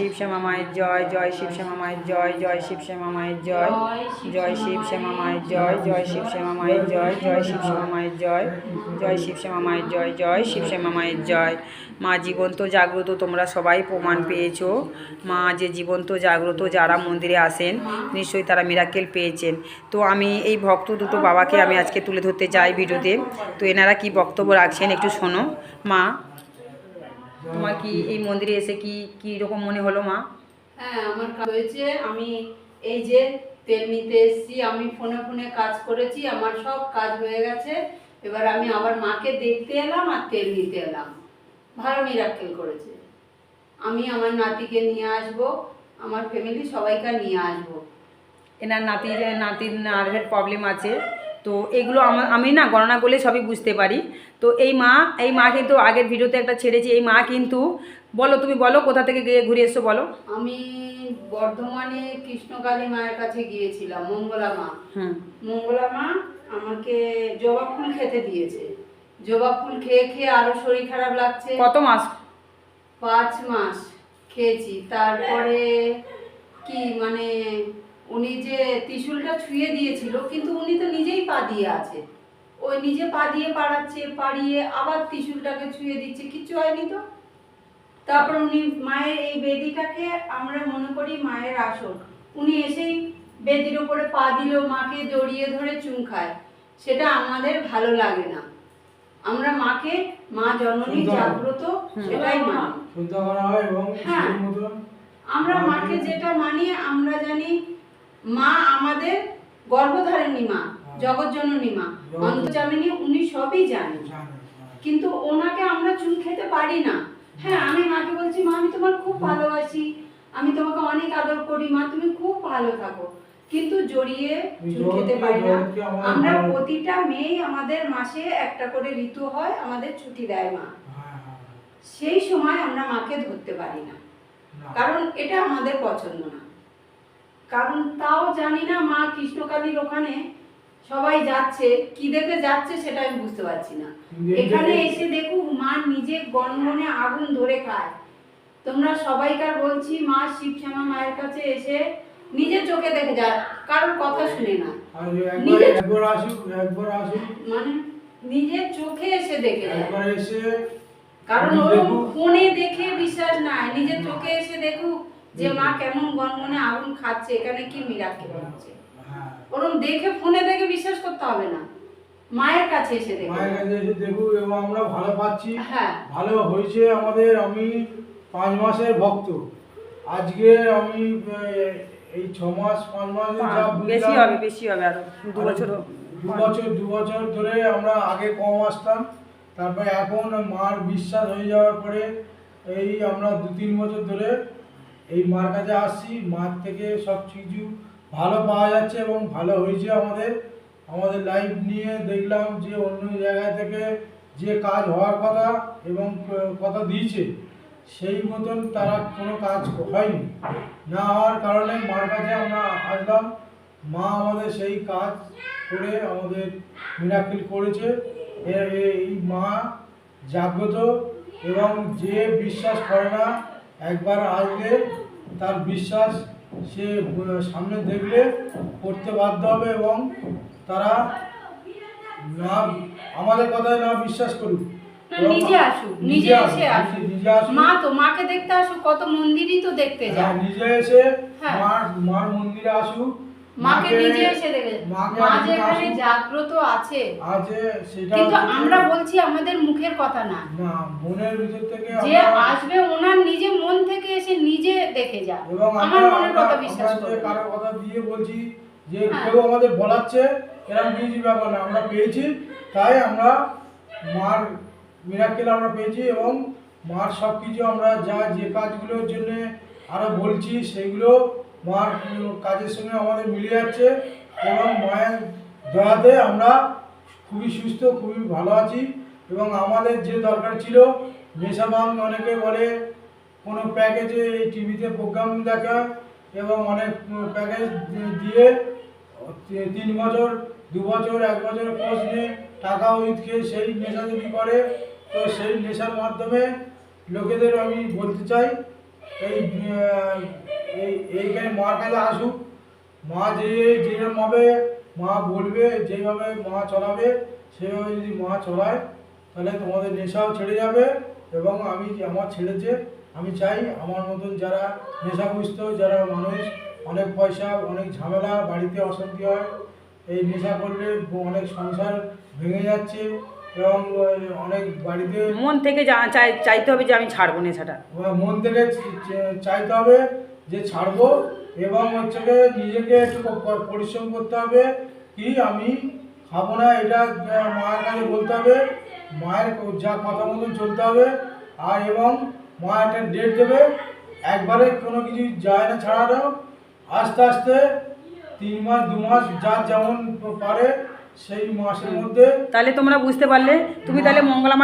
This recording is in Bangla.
শিবশ্যামা মায়ের জয় জয় শিবশ্যামা মায়ের জয় জয় শিবশ্যামা মায়ের জয় জয় শিবশ্যামা মায়ের জয় জয় শিব শ্যামা মায়ের জয় জয় শিবশ্যামা মায়ের জয় জয় শিবশ্যামা মায়ের জয় জয় শিব শ্যামা মায়ের জয়। মা জীবন্ত জাগ্রত তোমরা সবাই প্রমাণ পেয়েছ। মা যে জীবন্ত জাগ্রত যারা মন্দিরে আসেন, নিশ্চয়ই তারা মিরাকেল পেয়েছেন। তো আমি এই ভক্ত দুটো বাবাকে আমি আজকে তুলে ধরতে চাই ভিডিওতে। তো এনারা কি বক্তব্য রাখছেন একটু শোনো। মা তোমার কি এই মন্দিরে এসে কি কি রকম মনে হলো মা হ্যাঁ আমার কাজ হয়েছে আমি এই যে তেল নিতে এসেছি আমি ফোনে ফোনে কাজ করেছি আমার সব কাজ হয়ে গেছে এবার আমি আবার মাকে দেখতে এলাম আর তেল নিতে এলাম ভালো মিরাক্কেল করেছে আমি আমার নাতিকে নিয়ে আসব আমার ফ্যামিলি সবাইকে নিয়ে আসব এনার নাতির নাতির নার্ভের প্রবলেম আছে তো এগুলো আমি না গণনা করলে সবই বুঝতে পারি। তো এই মা এই মা কিন্তু আগের ভিডিওতে একটা ছেড়েছি। এই মা কিন্তু বলো তুমি বলো কোথা থেকে গিয়ে ঘুরে এসছো বলো? আমি বর্ধমানে কৃষ্ণকালী মায়ের কাছে গিয়েছিলাম মঙ্গলা মা। হুম। মঙ্গলা মা আমাকে জবা ফুল খেতে দিয়েছে। জবা ফুল খেয়ে খেয়ে আরও শরীর খারাপ লাগছে। কত মাস? পাঁচ মাস খেয়েছি। তারপরে কি মানে উনি যে ত্রিশুলটা ছুঁয়ে দিয়েছিল কিন্তু উনি তো নিজেই পা দিয়ে আছে। ওই নিজে পা দিয়ে পাড়াচ্ছে পাড়িয়ে আবার ত্রিশুলটাকে ছুঁয়ে দিচ্ছে কিচ্ছু হয়নি তো? তারপর উনি মায়ের এই বেদিটাকে আমরা মনে করি মায়ের আসন। উনি এসেই বেদির ওপরে পা দিল মাকে জড়িয়ে ধরে চুম খায়। সেটা আমাদের ভালো লাগে না। আমরা মাকে মা জননী জাগ্রত সেটাই মানি শুদ্ধ করা হয় এবং হ্যাঁ। আমরা মাকে যেটা মানি আমরা জানি মা আমাদের গর্ভধারিণী মা জগৎজননী মা। অন্তর্জামিনী উনি সবই জানেন। কিন্তু ওনাকে আমরা চুন খেতে পারি না। হ্যাঁ আমি মাকে বলছি মা আমি তোমার খুব ভালোবাসি। আমি তোমাকে অনেক আদর করি। মা তুমি খুব ভালো থাকো। কিন্তু জড়িয়ে চুন খেতে পারি না। আমরা প্রতিটা মেয়ে আমাদের মাসে একটা করে ঋতু হয় আমাদের ছুটি দেয় মা। হ্যাঁ, হ্যাঁ, সেই সময় আমরা মাকে ধরতে পারি না। কারণ এটা আমাদের পছন্দ না। কারণ তাও জানি না মা কৃষ্ণকালীর ওখানে সবাই যাচ্ছে কি দেখে যাচ্ছে সেটা আমি বুঝতে পারছি না। এখানে এসে দেখুক মা নিজে গনগনে আগুন ধরে খায়। তোমরা সবাইকার বলছি মা শিবশ্যামা মায়ের কাছে এসে নিজের চোখে দেখে যায় কারোর কথা শুনে না। একবার নিজে- একবার আসুক একবার আসুক। মানে নিজের চোখে এসে দেখে একবার এসে কারণ দেখুক। ফোনে দেখে বিশ্বাস নাই নিজের চোখে এসে দেখুক। যে মা কেমন গনগনে আগুন খাচ্ছে এখানে কি মিরাক্কেল হচ্ছে? হ্যাঁ। ওরকম দেখে ফোনে দেখে বিশ্বাস করতে হবে না। মায়ের কাছে এসে দেখে মায়ের কাছে এসে এবং আমরা ভালো পাচ্ছি। হ্যাঁ। ভালো হয়েছে আমাদের আমি পাঁচ মাসের ভক্ত। আজকে আমি এই ছ মাস পাঁচ মাস বেশি হবে বেশি হবে আরও। দু বছর দু বছর দু বছর ধরে আমরা আগে কম আসতাম। তারপরে এখন মার বিশ্বাস হয়ে যাওয়ার পরে এই আমরা দু তিন বছর ধরে এই মার কাছে আসছি, মার থেকে সব কিছু ভালো পাওয়া যাচ্ছে এবং ভালো হয়েছে আমাদের। আমাদের লাইফ নিয়ে দেখলাম যে অন্য জায়গা থেকে যে কাজ হওয়ার কথা এবং কথা দিয়েছে, সেই মতন তারা কোনো কাজ হয়নি। না হওয়ার কারণে মার কাছে আমরা আসলাম। মা আমাদের সেই কাজ করে আমাদের মিরাকিল করেছে। এই মা জাগ্রত এবং যে বিশ্বাস করে না একবার আসলে তার বিশ্বাস সে সামনে দেখলে করতে বাধ্য হবে এবং তারা না আমাদের কথায় না বিশ্বাস করুক। নিজে আসুক নিজে এসে আসুক। মা তো মাকে দেখতে আসুক কত মন্দিরই তো দেখতে হ্যাঁ, যায় নিজে এসে মা মার মার মন্দিরে আসুক। মাকে নিজে এসে মাকে মা যে এখানে জাগ্রত আছে আছে সেটা কিন্তু আমরা বলছি আমাদের মুখের কথা না। না মনের ভিতর থেকে যে আসবে ওনার নিজে মন থেকে এসে নিজে দেখে যা আমার মনের কথা বিশ্বাস করবে কারও। কথা দিয়ে বলছি যে হ্যাঁ। কেউ আমাদের বলাচ্ছে এরকম কিছু ব্যাপার না আমরা পেয়েছি। তাই আমরা মার মিরাক্কেল আমরা পেয়েছি এবং মার সব কিছু আমরা যা যে কাজগুলোর জন্য আরও বলছি সেগুলো মার কাজের সঙ্গে আমাদের মিলে যাচ্ছে এবং মায়ের দয়াতে আমরা খুবই সুস্থ, খুবই ভালো আছি এবং আমাদের যে দরকার ছিল নেশাবান অনেকে বলে কোনো প্যাকেজে এই টিভিতে প্রোগ্রাম দেখা এবং অনেক প্যাকেজ দিয়ে তিন বছর, দু বছর, এক বছর কোর্স নিয়ে টাকা উইথ খেয়ে সেই নেশা যদি করে, তো সেই নেশার মাধ্যমে লোকেদের আমি বলতে চাই, এই আহ, এই এইখানে মার কাছে আসুক মা যে যেরকম হবে মা বলবে যেভাবে মা চলাবে সেভাবে যদি মা চলায় তাহলে তোমাদের নেশাও ছেড়ে যাবে এবং আমি আমার ছেড়েছে আমি চাই আমার মতন যারা নেশাগ্রস্ত যারা মানুষ অনেক পয়সা অনেক ঝামেলা বাড়িতে অশান্তি হয় এই নেশা করলে অনেক সংসার ভেঙে যাচ্ছে এবং অনেক বাড়িতে মন থেকে চাইতে হবে যে আমি ছাড়বো নেশাটা। মন থেকে চাইতে হবে যে ছাড়বো এবং হচ্ছে গিয়ে নিজেকে একটু পরিশ্রম করতে হবে কি আমি খাব না, এটা মায়ের কাছে বলতে হবে। মায়ের যা কথা মতন চলতে হবে। আর এবং মা একটা ডেট দেবে, একবারে কোনো কিছু যায় না ছাড়ানো। আস্তে আস্তে তিন মাস, দু মাস যা যেমন পারে সেই মাসের মধ্যে তাহলে তোমরা বুঝতে পারলে। তুমি তাহলে মঙ্গলামার